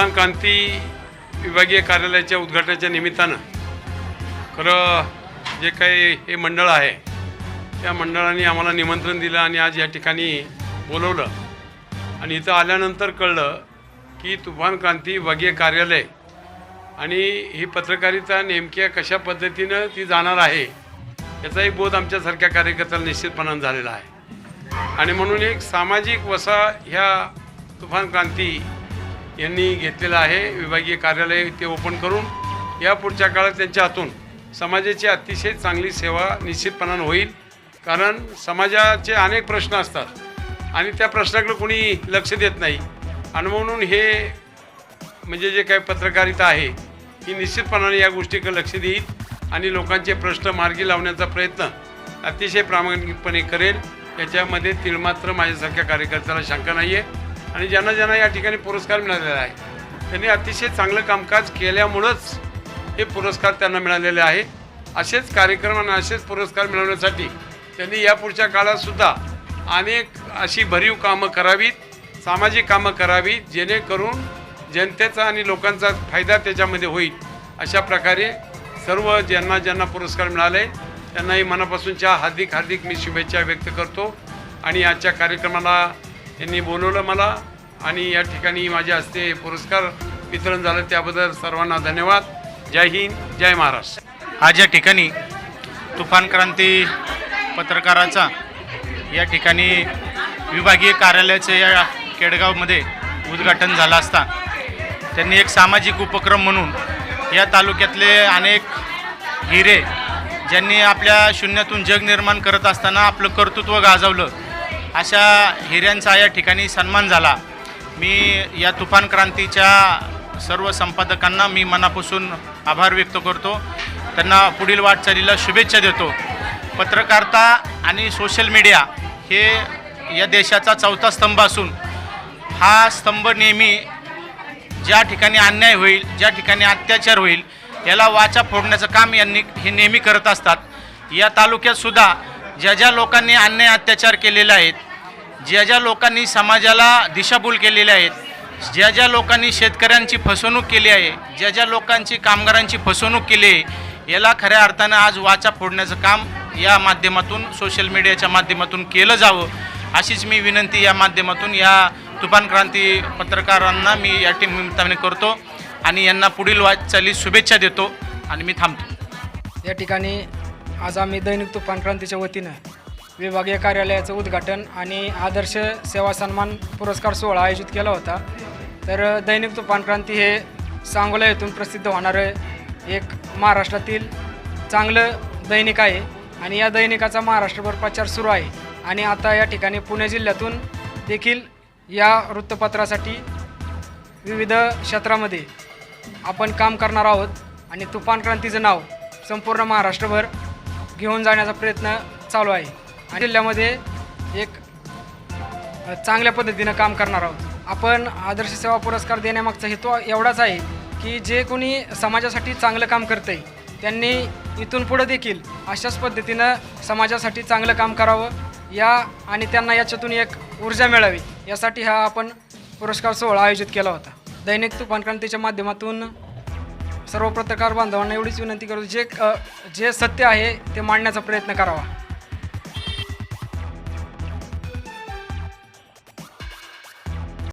तुफान क्रांती विभागीय कार्यालयाच्या उद्घाटनाच्या निमित्तानं खरं जे काही हे मंडळ आहे त्या मंडळाने आम्हाला निमंत्रण दिलं आणि आज या ठिकाणी बोलवलं. आणि इथं आल्यानंतर कळलं की तुफान क्रांती विभागीय कार्यालय आणि ही पत्रकारिता नेमक्या कशा पद्धतीनं ती जाणार आहे याचाही बोध आमच्यासारख्या कार्यकर्त्याला निश्चितपणानं झालेला आहे. आणि म्हणून एक सामाजिक वसा ह्या तुफान क्रांती यांनी घेतलेला आहे. विभागीय कार्यालय ते ओपन करून या पुढच्या काळात त्यांच्या हातून समाजाची अतिशय चांगली सेवा निश्चितपणानं होईल. कारण समाजाचे अनेक प्रश्न असतात आणि त्या प्रश्नाकडे कोणी लक्ष देत नाही. आणि म्हणून हे म्हणजे जे काही पत्रकारिता आहे ही निश्चितपणाने या गोष्टीकडे लक्ष देईल आणि लोकांचे प्रश्न मार्गी लावण्याचा प्रयत्न अतिशय प्रामाणिकपणे करेल. याच्यामध्ये तिळमात्र माझ्यासारख्या कार्यकर्त्याला शंका नाही आहे आणि ज्यांना ज्यांना या ठिकाणी पुरस्कार मिळालेला आहे. त्यांनी अतिशय चांगलं कामकाज केल्यामुळंच हे पुरस्कार त्यांना मिळालेले आहे असेच कार्यक्रम आणि असेच पुरस्कार मिळवण्यासाठी त्यांनी यापुढच्या काळातसुद्धा अनेक अशी भरीव कामं करावीत सामाजिक कामं करावीत जेणेकरून जनतेचा आणि लोकांचा फायदा त्याच्यामध्ये होईल अशा प्रकारे सर्व ज्यांना ज्यांना पुरस्कार मिळाले त्यांनाही मनापासूनच्या हार्दिक हार्दिक मी शुभेच्छा व्यक्त करतो. आणि आजच्या कार्यक्रमाला यांनी बोलवलं मला आणि या ठिकाणी माझ्या हस्ते पुरस्कार वितरण झालं. त्याबद्दल सर्वांना धन्यवाद. जय हिंद जय महाराष्ट्र. आज या ठिकाणी तुफान क्रांती पत्रकाराचा या ठिकाणी विभागीय कार्यालयाचं या केडगावमध्ये उद्घाटन झालं असता त्यांनी एक सामाजिक उपक्रम म्हणून या तालुक्यातले अनेक हिरे ज्यांनी आपल्या शून्यातून जग निर्माण करत असताना आपलं कर्तृत्व गाजवलं अशा हिऱ्यांचा या ठिकाणी सन्मान झाला. मी या तुफान क्रांतीच्या सर्व संपादकांना मी मनापासून आभार व्यक्त करतो. त्यांना पुढील वाटचालीला शुभेच्छा देतो. पत्रकारिता आणि सोशल मीडिया हे या देशाचा चौथा स्तंभ असून हा स्तंभ नेहमी ज्या ठिकाणी अन्याय होईल ज्या ठिकाणी अत्याचार होईल याला वाचा फोडण्याचं काम यांनी हे नेहमी करत असतात. या तालुक्यातसुद्धा ज्या ज्या लोकांनी अन्याय अत्याचार केलेले आहेत ज्या ज्या लोकांनी समाजाला दिशाभूल केलेल्या आहेत ज्या ज्या लोकांनी शेतकऱ्यांची फसवणूक केली आहे ज्या ज्या लोकांची कामगारांची फसवणूक केली आहे याला खऱ्या अर्थानं आज वाचा फोडण्याचं काम या माध्यमातून सोशल मीडियाच्या माध्यमातून केलं जावं अशीच मी विनंती या माध्यमातून या तुफान क्रांती पत्रकारांना मी या टीम निमित्ताने करतो आणि यांना पुढील वाटचाली शुभेच्छा देतो आणि मी थांबतो. या ठिकाणी आज आम्ही दैनिक तुफान क्रांतीच्या वतीनं विभागीय कार्यालयाचं उद्घाटन आणि आदर्श सेवा सन्मान पुरस्कार सोहळा आयोजित केला होता. तर दैनिक तुफान क्रांती हे सांगोला येथून प्रसिद्ध होणारं एक महाराष्ट्रातील चांगलं दैनिक आहे आणि या दैनिकाचा महाराष्ट्रभर प्रचार सुरू आहे. आणि आता या ठिकाणी पुणे जिल्ह्यातून देखील या वृत्तपत्रासाठी विविध क्षेत्रामध्ये आपण काम करणार आहोत आणि तुफान क्रांतीचं नाव संपूर्ण महाराष्ट्रभर घेऊन जाण्याचा प्रयत्न चालू आहे. जिल्ह्यामध्ये एक चांगल्या पद्धतीनं काम करणार आहोत. आपण आदर्श सेवा पुरस्कार देण्यामागचा हेतू एवढाच आहे की जे कोणी समाजासाठी चांगलं काम करतं आहे त्यांनी इथून पुढं देखील अशाच पद्धतीनं समाजासाठी चांगलं काम करावं. या आणि त्यांना याच्यातून एक ऊर्जा मिळावी यासाठी हा आपण पुरस्कार सोहळा आयोजित केला होता. दैनिक तुफान क्रांतीच्या माध्यमातून सर्व पत्रकार बांधवांना एवढीच विनंती करतो जे जे सत्य आहे ते मांडण्याचा प्रयत्न करावा.